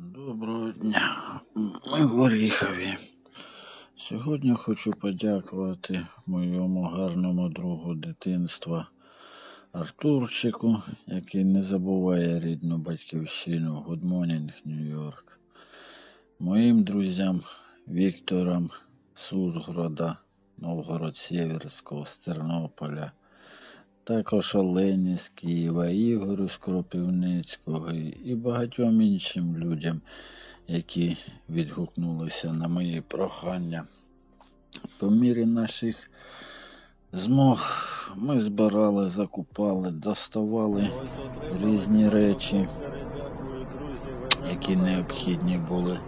Доброго дня. Ми в Оріхові. Сьогодні хочу подякувати моєму гарному другу дитинства Артурчику, який не забуває рідну батьківщину Good Morning, Нью-Йорк. Моїм друзям Вікторам з Ужгорода, Новгород Сєверського, з Тернополя. Також Олені з Києва, Ігорю з Кропивницького і багатьом іншим людям, які відгукнулися на мої прохання. По мірі наших змог ми збирали, закупали, доставали різні речі, які необхідні були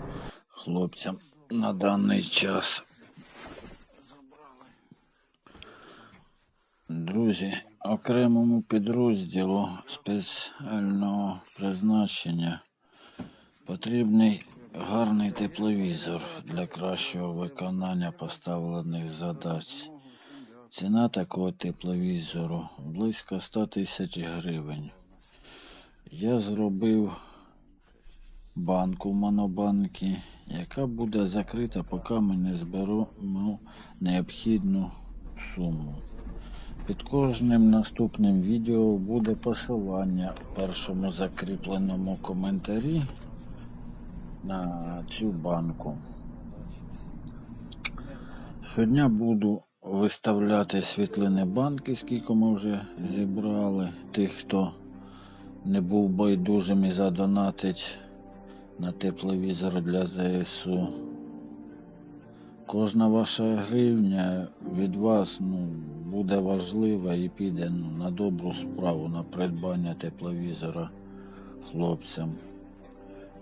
хлопцям на даний час. Друзі, окремому підрозділу спеціального призначення потрібний гарний тепловізор для кращого виконання поставлених задач. Ціна такого тепловізору близько 100 тисяч гривень. Я зробив банку в монобанки, яка буде закрита, поки ми не зберемо необхідну суму. Під кожним наступним відео буде посилання в першому закріпленому коментарі на цю банку. Щодня буду виставляти світлини банки, скільки ми вже зібрали. Тих, хто не був байдужим і задонатить на тепловізор для ЗСУ. Кожна ваша гривня від вас ну, буде важлива і піде ну, на добру справу, на придбання тепловізора хлопцям.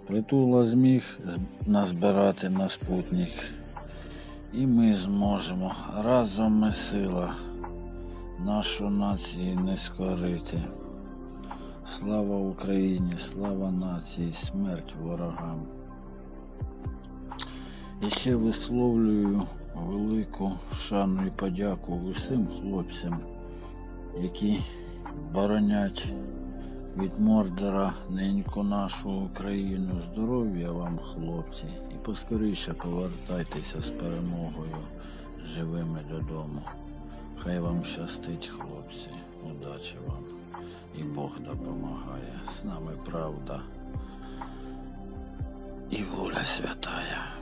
Притула зміг назбирати на спутник. І ми зможемо. Разом ми сила. Нашу націю не скорити. Слава Україні, слава нації, смерть ворогам. І ще висловлюю велику шану і подяку усім хлопцям, які боронять від Мордора неньку нашу Україну. Здоров'я вам, хлопці, і поскоріше повертайтеся з перемогою живими додому. Хай вам щастить, хлопці, удачі вам. І Бог допомагає. З нами правда і воля святая.